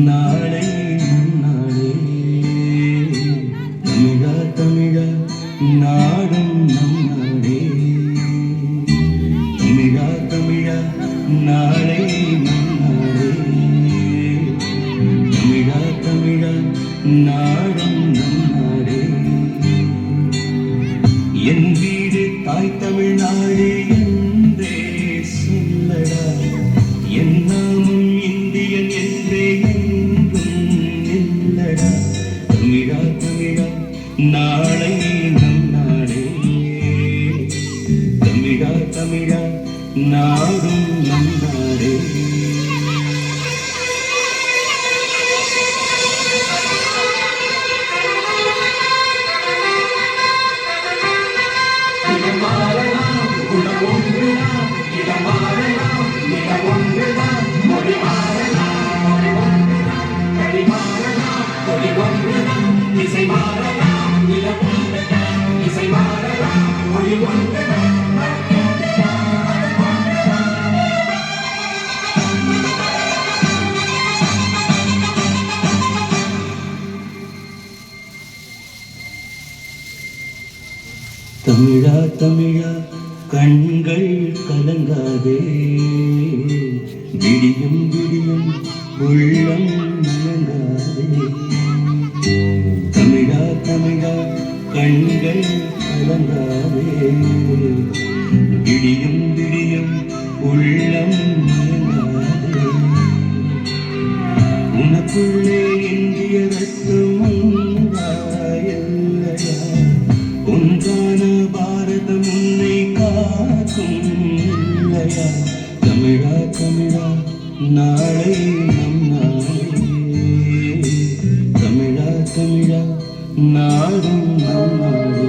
முன்னாளே முன்னாளே தமிழா தமிழா நாடும் முன்னாளே தமிழா தமிழா நாளே முன்னாளே தமிழா தமிழா நாடும் முன்னாளே என் வீடு தாய் தமிழ்நாடு தமிழா தமிழா நாளை நம் நாடே தமிழா தமிழா நாடும் நம் நாடே தமிழா தமிழா கண்கள் கலங்காதே. விடியும் விடியும் உள்ளம் மயங்காதே தமிழா தமிழா கண்கள் கலங்காதே. விடியும் விடியும் உள்ளம் மயங்காதே உனக்குள்ளே இந்திய ரத்தம் பாரதம் உன்னை காக்கும் இல்லையா தமிழா தமிழா நாளை நம் நாளே. தமிழா தமிழா நாடும் நம் நாடே